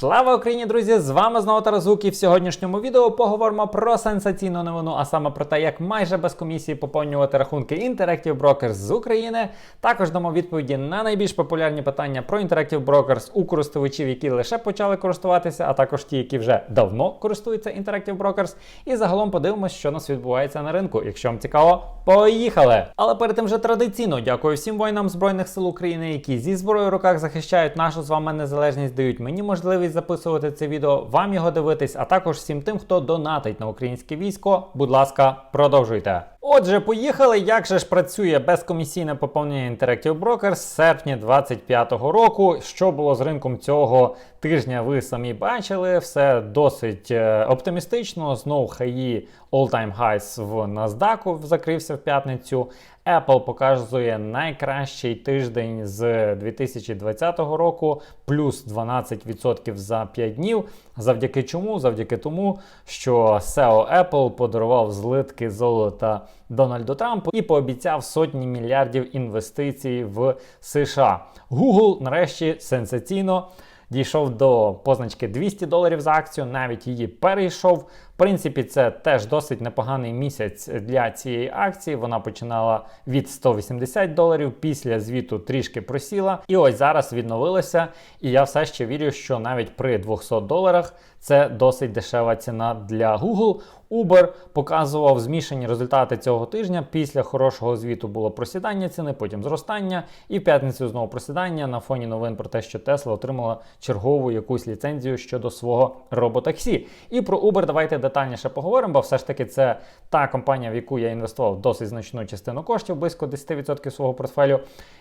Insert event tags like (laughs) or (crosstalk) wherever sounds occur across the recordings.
Слава Україні, друзі! З вами знову Тарас і в сьогоднішньому відео поговоримо про сенсаційну новину, а саме про те, як майже без комісії поповнювати рахунки Interactive Brokers з України. Також дамо відповіді на найбільш популярні питання про Interactive Brokers у користувачів, які лише почали користуватися, а також ті, які вже давно користуються Interactive Brokers. І загалом подивимось, що нас відбувається на ринку. Якщо вам цікаво, поїхали! Але перед тим вже традиційно дякую всім воїнам Збройних сил України, які зі зброєю в руках захищають нашу з вами незалежність, дають мені можливість записувати це відео, вам його дивитись, а також всім тим, хто донатить на українське військо. Будь ласка, продовжуйте. Отже, поїхали. Як же ж працює безкомісійне поповнення Interactive Brokers з серпня 2025 року? Що було з ринком цього тижня? Ви самі бачили. Все досить е, оптимістично. Знову хаї all-time highs в NASDAQ закрився в п'ятницю. Apple показує найкращий тиждень з 2020 року, плюс 12% за 5 днів. Завдяки чому? Завдяки тому, що SEO Apple подарував злитки золота Дональду Трампу і пообіцяв сотні мільярдів інвестицій в США. Google нарешті сенсаційно. Дійшов до позначки 200 доларів за акцію, навіть її перейшов. Принципі, це теж досить непоганий місяць для цієї акції. Вона починала від 180 доларів, після звіту трішки просіла. І ось зараз відновилася. І я все ще вірю, що навіть при 200 доларах це досить дешева ціна для Google. Uber показував змішані результати цього тижня. Після хорошого звіту було просідання ціни, потім зростання, і в п'ятницю знову просідання на фоні новин про те, що Tesla отримала чергову якусь ліцензію щодо свого роботаксі. І про Uber давайте детальніше поговоримо, бо все ж таки це та компанія, в яку я інвестував досить значну частину коштів, близько 10% свого портфелю.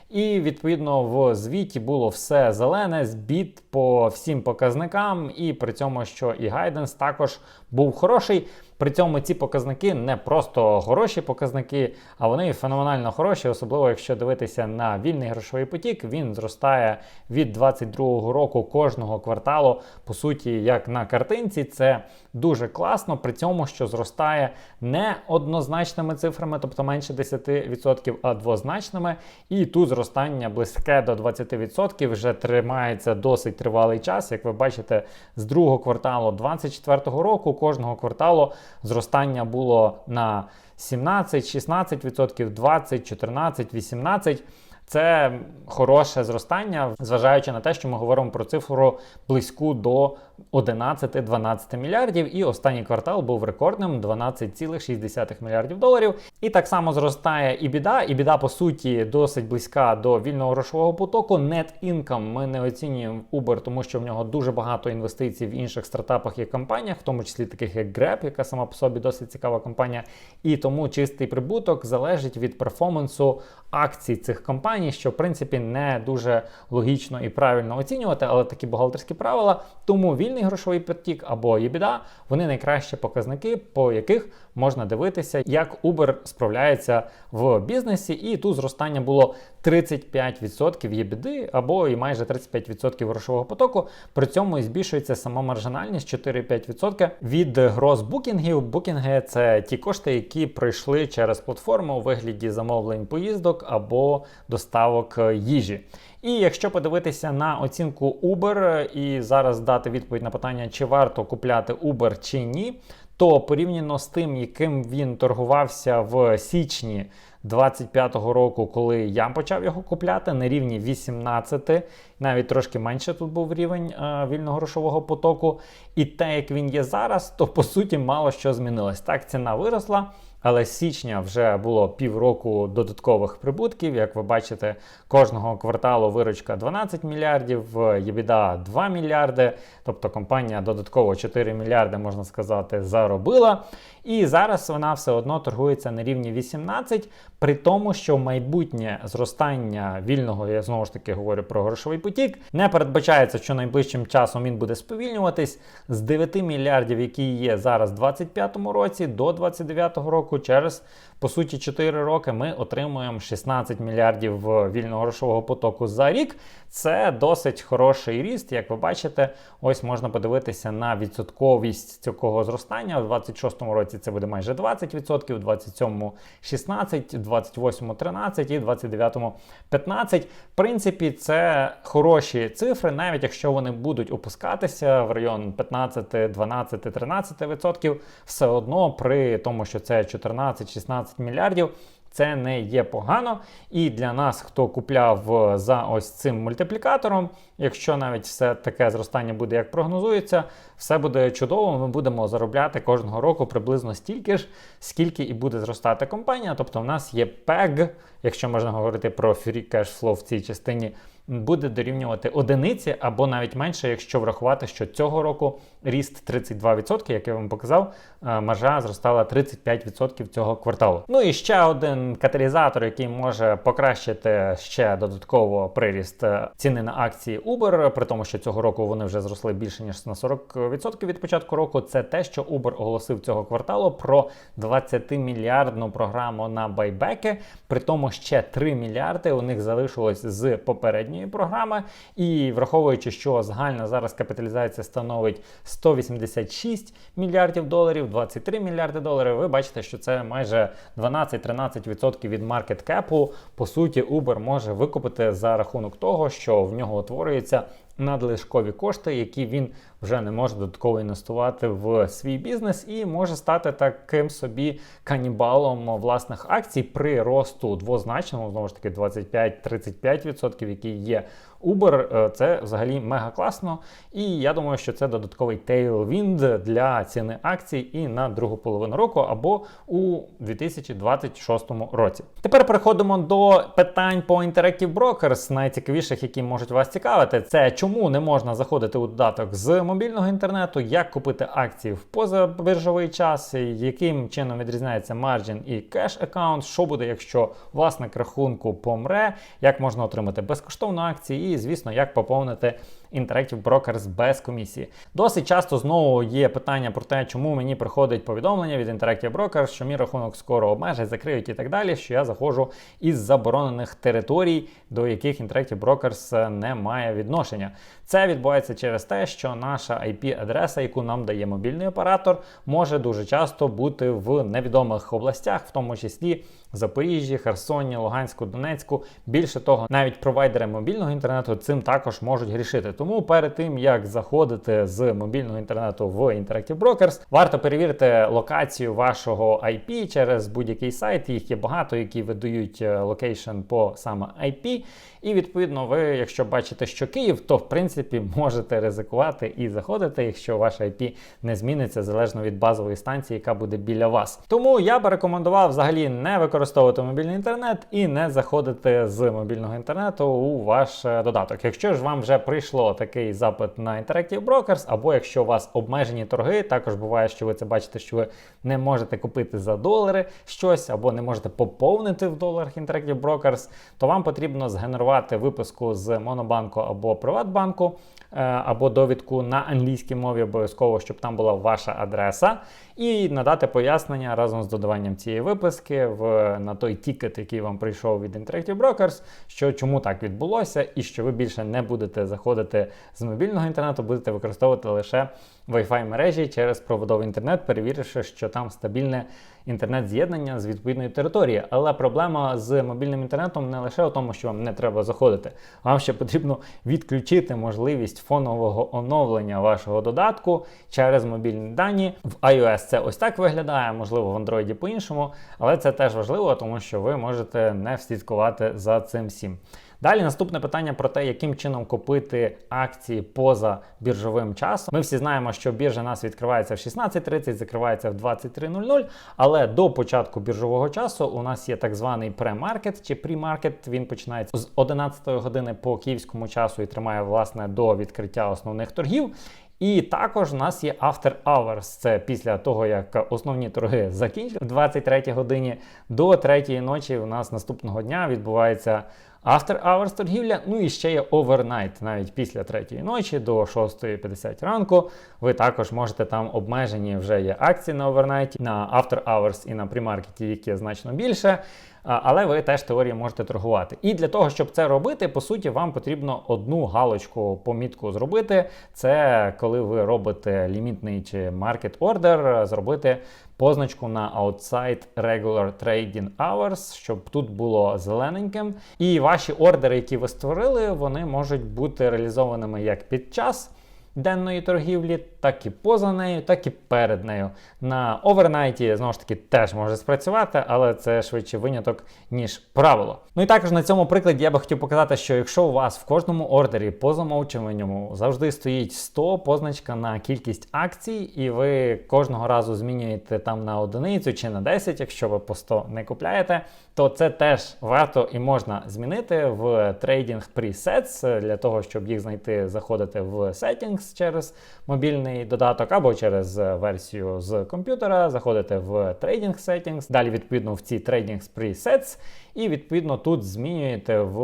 І відповідно в звіті було все зелене, збіт по всім показникам, і при цьому, що і гайденс також був хороший. При цьому ці показники не просто хороші показники, а вони феноменально хороші, особливо якщо дивитися на вільний грошовий потік. Він зростає від 2022 року кожного кварталу. По суті, як на картинці, це дуже класно. При цьому, що зростає не однозначними цифрами, тобто менше 10%, а двозначними. І тут зростання близьке до 20% вже тримається досить тривалий час. Як ви бачите, з другого кварталу 2024 року кожного кварталу зростання було на 17, 16%, 20, 14, 18%. Це хороше зростання, зважаючи на те, що ми говоримо про цифру близьку до 11-12 мільярдів. І останній квартал був рекордним 12,6 мільярдів доларів. І так само зростає і біда. І біда, по суті, досить близька до вільного грошового потоку. Net income ми не оцінюємо Uber, тому що в нього дуже багато інвестицій в інших стартапах і компаніях, в тому числі таких як Grab, яка сама по собі досить цікава компанія. І тому чистий прибуток залежить від перформансу акцій цих компаній, що в принципі не дуже логічно і правильно оцінювати, але такі бухгалтерські правила. Тому вільний грошовий потік або EBITDA – вони найкращі показники, по яких можна дивитися, як Uber справляється в бізнесі. І тут зростання було 35% єбіди або і майже 35% грошового потоку. При цьому і збільшується сама маржинальність 4-5% від гроз-букінгів. Букінги це ті кошти, які прийшли через платформу у вигляді замовлень поїздок або доставок їжі. І якщо подивитися на оцінку Uber і зараз дати відповідь на питання, чи варто купляти Uber чи ні, то порівняно з тим, яким він торгувався в січні 25-го року, коли я почав його купляти, на рівні 18, навіть трошки менше тут був рівень е, вільного грошового потоку. І те, як він є зараз, то по суті мало що змінилось. Так, ціна виросла. Але з січня вже було півроку додаткових прибутків. Як ви бачите, кожного кварталу виручка 12 мільярдів, єбіда 2 мільярди. Тобто компанія додатково 4 мільярди, можна сказати, заробила. І зараз вона все одно торгується на рівні 18, при тому, що майбутнє зростання вільного, я знову ж таки говорю про грошовий потік, не передбачається, що найближчим часом він буде сповільнюватись з 9 мільярдів, які є зараз в 2025 році, до 2029 року. Року, через по суті 4 роки ми отримуємо 16 мільярдів вільного грошового потоку за рік. Це досить хороший ріст. Як ви бачите, ось можна подивитися на відсотковість цього зростання. У 26-му році це буде майже 20%, у 27-му 16%, у 28-му 13% і 29-му 15%. В принципі, це хороші цифри, навіть якщо вони будуть опускатися в район 15, 12, 13%, все одно при тому, що це 14-16 мільярдів. Це не є погано. І для нас, хто купляв за ось цим мультиплікатором, якщо навіть все таке зростання буде, як прогнозується, все буде чудово. Ми будемо заробляти кожного року приблизно стільки ж, скільки і буде зростати компанія. Тобто, в нас є PEG, якщо можна говорити про cash flow в цій частині буде дорівнювати одиниці або навіть менше, якщо врахувати, що цього року ріст 32%, як я вам показав, е, маржа зростала 35% цього кварталу. Ну і ще один каталізатор, який може покращити ще додатково приріст е, ціни на акції Uber, при тому, що цього року вони вже зросли більше ніж на 40% від початку року. Це те, що Uber оголосив цього кварталу про 20 мільярдну програму на байбеки, при тому ще 3 мільярди у них залишилось з попередньої попередньої програми. І враховуючи, що загальна зараз капіталізація становить 186 мільярдів доларів, 23 мільярди доларів, ви бачите, що це майже 12-13% від маркет-кепу. По суті, Uber може викупити за рахунок того, що в нього утворюється надлишкові кошти, які він вже не може додатково інвестувати в свій бізнес і може стати таким собі канібалом власних акцій при росту двозначному, знову ж таки 25-35%, який є Uber. Е, це взагалі мега класно. І я думаю, що це додатковий tailwind для ціни акцій і на другу половину року або у 2026 році. Тепер переходимо до питань по Interactive Brokers, найцікавіших, які можуть вас цікавити. Це чому не можна заходити у додаток з мобільного інтернету, як купити акції в позабиржовий час, яким чином відрізняється марджин і кеш аккаунт, що буде, якщо власник рахунку помре, як можна отримати безкоштовну акції, і, звісно, як поповнити Interactive Brokers без комісії. Досить часто знову є питання про те, чому мені приходить повідомлення від Interactive Brokers, що мій рахунок скоро обмежать, закриють і так далі, що я заходжу із заборонених територій, до яких Interactive Brokers не має відношення. Це відбувається через те, що наша IP-адреса, яку нам дає мобільний оператор, може дуже часто бути в невідомих областях, в тому числі Запоріжжі, Херсоні, Луганську, Донецьку. Більше того, навіть провайдери мобільного інтернету цим також можуть грішити. Тому перед тим як заходити з мобільного інтернету в Interactive Brokers, варто перевірити локацію вашого IP через будь-який сайт. Їх є багато, які видають е, локейшн по саме IP. І відповідно, ви, якщо бачите, що Київ, то в принципі можете ризикувати і заходити, якщо ваш IP не зміниться залежно від базової станції, яка буде біля вас. Тому я би рекомендував взагалі не використовувати мобільний інтернет і не заходити з мобільного інтернету у ваш е, додаток. Якщо ж вам вже прийшло такий запит на Interactive Brokers, або якщо у вас обмежені торги, також буває, що ви це бачите, що ви не можете купити за долари щось, або не можете поповнити в доларах Interactive Brokers, то вам потрібно згенерувати виписку з Монобанку або Приватбанку, е, або довідку на англійській мові, обов'язково, щоб там була ваша адреса, і надати пояснення разом з додаванням цієї виписки в, на той тікет, який вам прийшов від Interactive Brokers, що чому так відбулося, і що ви більше не будете заходити з мобільного інтернету, будете використовувати лише Wi-Fi мережі через проводовий інтернет, перевіривши, що там стабільне інтернет-з'єднання з відповідної території. Але проблема з мобільним інтернетом не лише у тому, що вам не треба заходити, вам ще потрібно відключити можливість фонового оновлення вашого додатку через мобільні дані. В iOS це ось так виглядає, можливо, в Android по-іншому, але це теж важливо, тому що ви можете не вслідкувати за цим всім. Далі наступне питання про те, яким чином купити акції поза біржовим часом. Ми всі знаємо, що біржа нас відкривається в 16.30, закривається в 23.00, але до початку біржового часу у нас є так званий премаркет чи прімаркет. Він починається з 11 години по київському часу і тримає власне до відкриття основних торгів. І також у нас є After Hours. Це після того, як основні торги закінчили в 23 годині до 3 ночі. У нас наступного дня відбувається After Hours торгівля, ну і ще є Overnight, навіть після третьої ночі до 6.50 ранку. Ви також можете там обмежені вже є акції на Overnight, на After Hours і на примаркеті, які значно більше. Але ви теж теорії можете торгувати. І для того, щоб це робити, по суті, вам потрібно одну галочку помітку зробити. Це коли ви робите лімітний чи market order, зробити позначку на Outside Regular Trading Hours, щоб тут було зелененьким. І ваші ордери, які ви створили, вони можуть бути реалізованими як під час. Денної торгівлі, так і поза нею, так і перед нею. На овернайті, знову ж таки, теж може спрацювати, але це швидше виняток, ніж правило. Ну і також на цьому прикладі я би хотів показати, що якщо у вас в кожному ордері по замовчуванню завжди стоїть 100 позначка на кількість акцій, і ви кожного разу змінюєте там на одиницю чи на 10, якщо ви по 100 не купляєте, то це теж варто і можна змінити в Trading Presets для того, щоб їх знайти, заходити в Settings через мобільний додаток або через версію з комп'ютера, заходите в Trading Settings, далі відповідно в ці Trading Presets, і відповідно тут змінюєте в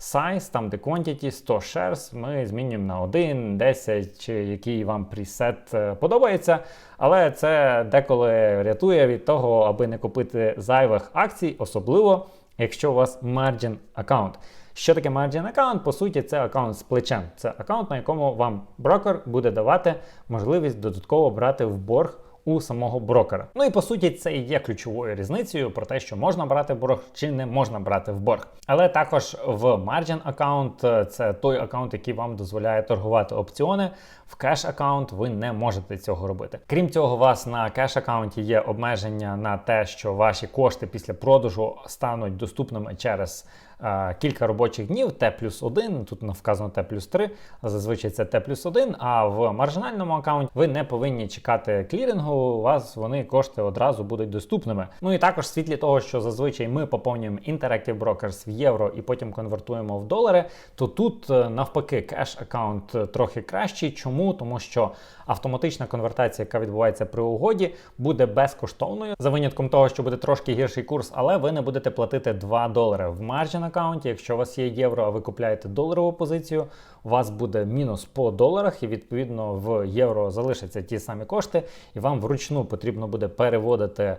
size, там де quantity 100 shares, ми змінюємо на 1, 10, чи який вам пресет е, подобається. Але це деколи рятує від того, аби не купити зайвих акцій, особливо якщо у вас margin аккаунт. Що таке margin аккаунт? По суті, це аккаунт з плечем. Це аккаунт, на якому вам брокер буде давати можливість додатково брати в борг у самого брокера. Ну і по суті, це і є ключовою різницею про те, що можна брати борг чи не можна брати в борг. Але також в margin аккаунт це той аккаунт, який вам дозволяє торгувати опціони. В кеш аккаунт ви не можете цього робити. Крім цього, у вас на кеш аккаунті є обмеження на те, що ваші кошти після продажу стануть доступними через кілька робочих днів, Т плюс 1, тут вказано Т плюс 3, а зазвичай це Т плюс 1, а в маржинальному аккаунті ви не повинні чекати клірінгу, у вас вони кошти одразу будуть доступними. Ну і також в світлі того, що зазвичай ми поповнюємо Interactive Brokers в євро і потім конвертуємо в долари, то тут е, навпаки кеш аккаунт трохи кращий. Чому? Тому що автоматична конвертація, яка відбувається при угоді, буде безкоштовною за винятком того, що буде трошки гірший курс, але ви не будете платити 2 долари в маржин аккаунті. Якщо у вас є євро, а ви купляєте доларову позицію, у вас буде мінус по доларах, і відповідно в євро залишаться ті самі кошти, і вам вручну потрібно буде переводити.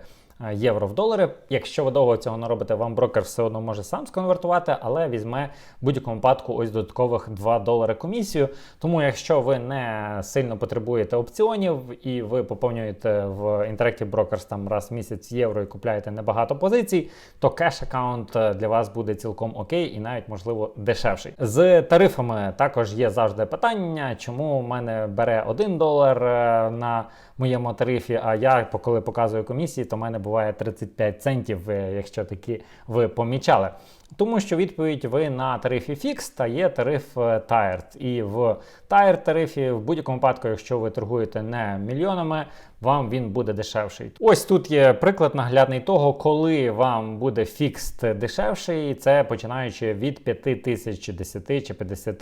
Євро в долари. Якщо ви довго цього не робите, вам брокер все одно може сам сконвертувати, але візьме в будь-якому випадку ось додаткових 2 долари комісію. Тому, якщо ви не сильно потребуєте опціонів і ви поповнюєте в Interactive Brokers там раз в місяць євро і купляєте небагато позицій, то кеш аккаунт для вас буде цілком окей і навіть можливо дешевший. З тарифами також є завжди питання, чому у мене бере 1 долар е, на моєму тарифі, а я коли показую комісії, то в мене буває 35 центів, е, якщо такі ви помічали. Тому що відповідь ви на тарифі Fix та є тариф е, Tired. І в Tired тарифі в будь-якому випадку, якщо ви торгуєте не мільйонами, вам він буде дешевший. Ось тут є приклад наглядний того, коли вам буде фікст дешевший, це починаючи від 5 тисяч чи 10 чи 50,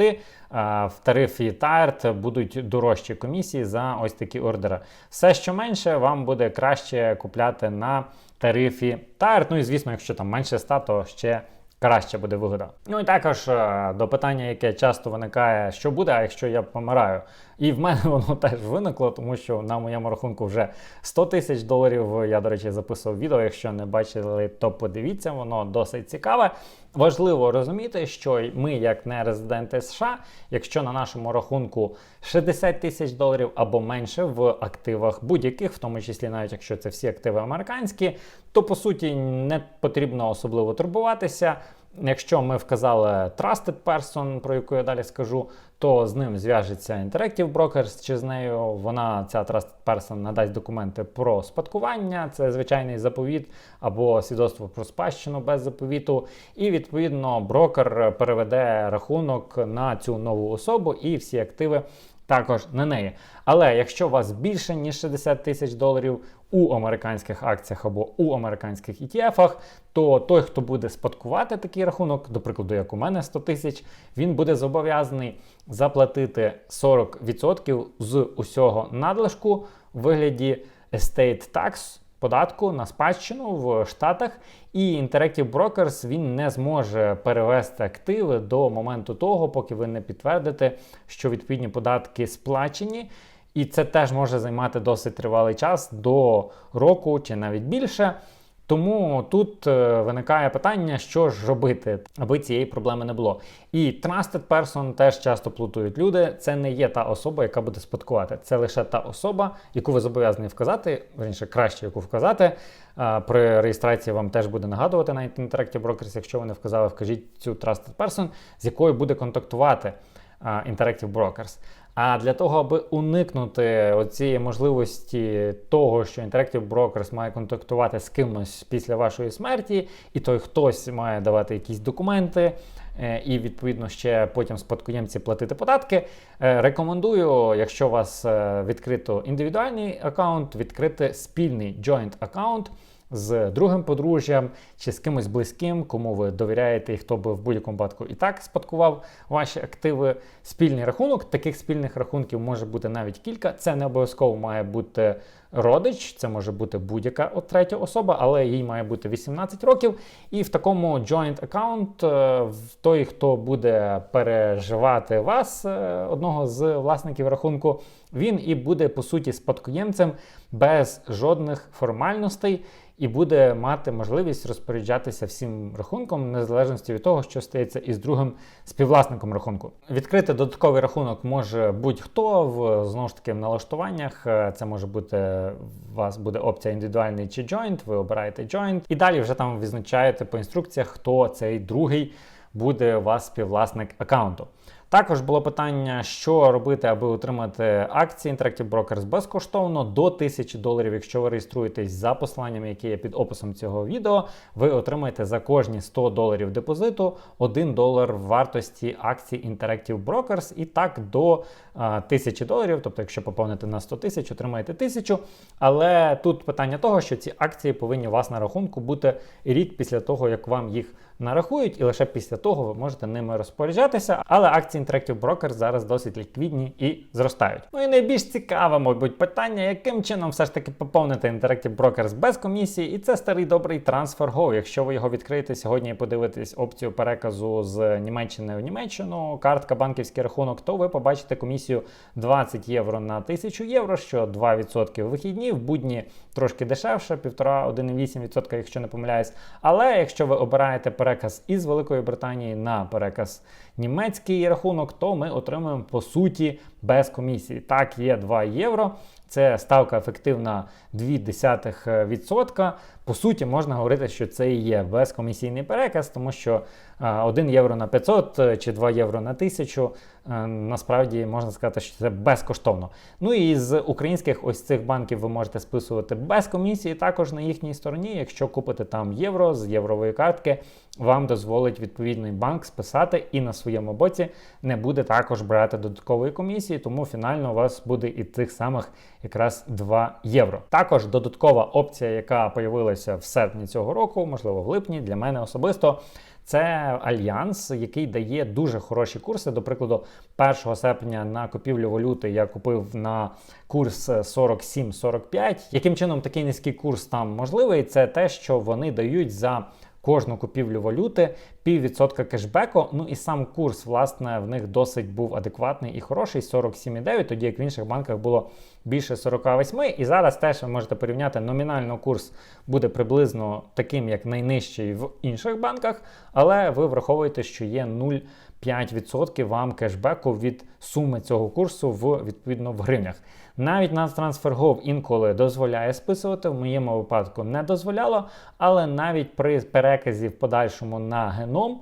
в тарифі Tired будуть дорожчі комісії за ось такі ордери. Все, що менше, вам буде краще купляти на тарифі Tired. Ну і звісно, якщо там менше 100, то ще краще буде вигода. Ну і також е, до питання, яке часто виникає, що буде, а якщо я помираю. І в мене (laughs) воно теж виникло, тому що на моєму рахунку вже 100 тисяч доларів. Я, до речі, записував відео. Якщо не бачили, то подивіться, воно досить цікаве. Важливо розуміти, що ми, як не резиденти США, якщо на нашому рахунку 60 тисяч доларів або менше в активах будь-яких, в тому числі навіть якщо це всі активи американські, то по суті не потрібно особливо турбуватися. Якщо ми вказали Trusted Person, про яку я далі скажу, то з ним зв'яжеться Interactive Brokers чи з нею вона, ця Trusted Person, надасть документи про спадкування, це звичайний заповіт або свідоцтво про спадщину без заповіту. І відповідно брокер переведе рахунок на цю нову особу і всі активи також на неї. Але якщо у вас більше ніж 60 тисяч доларів у американських акціях або у американських ETF, то той, хто буде спадкувати такий рахунок, до прикладу, як у мене 100 тисяч, він буде зобов'язаний заплатити 40% з усього надлишку в вигляді estate tax податку на спадщину в Штатах, і Interactive Brokers він не зможе перевести активи до моменту того, поки ви не підтвердите, що відповідні податки сплачені. І це теж може займати досить тривалий час до року чи навіть більше. Тому тут е, виникає питання, що ж робити, аби цієї проблеми не було. І Trusted Person теж часто плутують люди. Це не є та особа, яка буде спадкувати. Це лише та особа, яку ви зобов'язані вказати, верніше краще яку вказати. Е, При реєстрації вам теж буде нагадувати навіть Interactive Brokers, якщо ви не вказали, вкажіть цю Trusted Person, з якою буде контактувати е, Interactive Brokers. А для того, аби уникнути цієї можливості того, що Interactive Brokers має контактувати з кимось після вашої смерті, і той хтось має давати якісь документи, е, і відповідно ще потім спадкоємці платити податки. е, Рекомендую, якщо у вас е, відкрито індивідуальний аккаунт, відкрити спільний joint аккаунт з другим подружжям чи з кимось близьким, кому ви довіряєте, і хто би в будь-якому випадку і так спадкував ваші активи. Спільний рахунок. Таких спільних рахунків може бути навіть кілька. Це не обов'язково має бути родич, це може бути будь-яка от третя особа, але їй має бути 18 років. І в такому joint аккаунт е, той, хто буде переживати вас, е, одного з власників рахунку, він і буде по суті спадкоємцем без жодних формальностей і буде мати можливість розпоряджатися всім рахунком, незалежності від того, що стається із другим співвласником рахунку. Відкрити додатковий рахунок може будь-хто в знову ж таки в налаштуваннях. Е, Це може бути вас буде опція індивідуальний чи joint, ви обираєте joint, і далі вже там визначаєте по інструкціях, хто цей другий буде у вас співвласник аккаунту. Також було питання, що робити, аби отримати акції Interactive Brokers безкоштовно до 1000 доларів. Якщо ви реєструєтесь за посиланням, яке є під описом цього відео, ви отримаєте за кожні 100 доларів депозиту 1 долар вартості акцій Interactive Brokers і так до а, 1000 доларів. Тобто, якщо поповните на 100 тисяч, отримаєте 1000. Але тут питання того, що ці акції повинні у вас на рахунку бути рік після того, як вам їх нарахують, і лише після того ви можете ними розпоряджатися. Але акції Interactive Brokers зараз досить ліквідні і зростають. Ну і найбільш цікаве, мабуть, питання, яким чином все ж таки поповнити Interactive Brokers без комісії, і це старий добрий TransferGo. Якщо ви його відкриєте сьогодні і подивитесь опцію переказу з Німеччини в Німеччину, картка, банківський рахунок, то ви побачите комісію 20 євро на 1000 євро, що 2% вихідні, в будні трошки дешевше, 1,5-1,8%, якщо не помиляюсь. Але якщо ви обираєте переказ із Великої Британії на переказ німецький рахунок, то ми отримуємо по суті без комісії. Так, є 2 євро. Це ставка ефективна 0,2%. По суті, можна говорити, що це і є безкомісійний переказ, тому що 1 євро на 500 чи 2 євро на 1000 насправді можна сказати, що це безкоштовно. Ну і з українських ось цих банків ви можете списувати без комісії також на їхній стороні. Якщо купите там євро з єврової картки, вам дозволить відповідний банк списати і на своєму боці не буде також брати додаткової комісії, тому фінально у вас буде і тих самих якраз 2 євро. Також додаткова опція, яка появилася в серпні цього року, можливо, в липні, для мене особисто. Це альянс, який дає дуже хороші курси. До прикладу, 1 серпня на купівлю валюти я купив на курс 47-45. Яким чином такий низький курс там можливий? Це те, що вони дають за кожну купівлю валюти піввідсотка кешбеку. Ну і сам курс, власне, в них досить був адекватний і хороший 47,9, тоді як в інших банках було більше 48. І зараз теж ви можете порівняти номінально курс буде приблизно таким, як найнижчий в інших банках, але ви враховуєте, що є 0,5% вам кешбеку від суми цього курсу в відповідно в гривнях. Навіть на TransferGo інколи дозволяє списувати, в моєму випадку не дозволяло, але навіть при переказі в подальшому на геном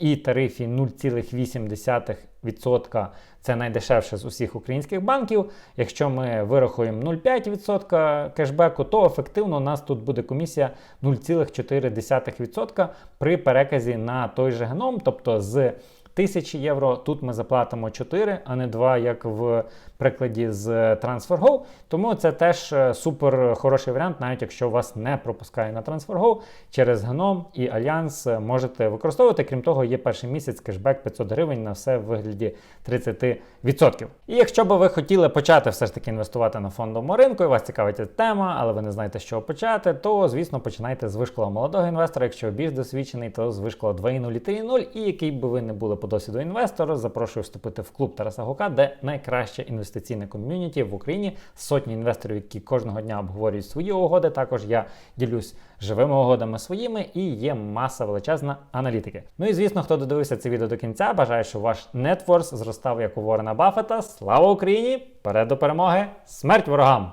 і тарифі 0,8% це найдешевше з усіх українських банків. Якщо ми вирахуємо 0,5% кешбеку, то ефективно у нас тут буде комісія 0,4% при переказі на той же геном, тобто з 1000 євро. Тут ми заплатимо 4, а не 2, як в прикладі з TransferGo. Тому це теж е, супер хороший варіант, навіть якщо вас не пропускає на TransferGo, через Гном і Альянс е, можете використовувати. Крім того, є перший місяць кешбек 500 гривень на все в вигляді 30%. І якщо би ви хотіли почати все ж таки інвестувати на фондовому ринку, і вас цікавить ця тема, але ви не знаєте, з чого почати, то звісно починайте з вишкола молодого інвестора. Якщо більш досвідчений, то з вишкола 2.0 і який би ви не були по досвіду інвестора, запрошую вступити в клуб Тараса Гука, де найкраще інвестиційне ком'юніті в Україні. Сотні інвесторів, які кожного дня обговорюють свої угоди. Також я ділюсь живими угодами своїми і є маса величезна аналітики. Ну і звісно, хто додивився це відео до кінця, бажаю, щоб ваш нетворс зростав як у Ворона Баффета. Слава Україні! Перед до перемоги! Смерть ворогам!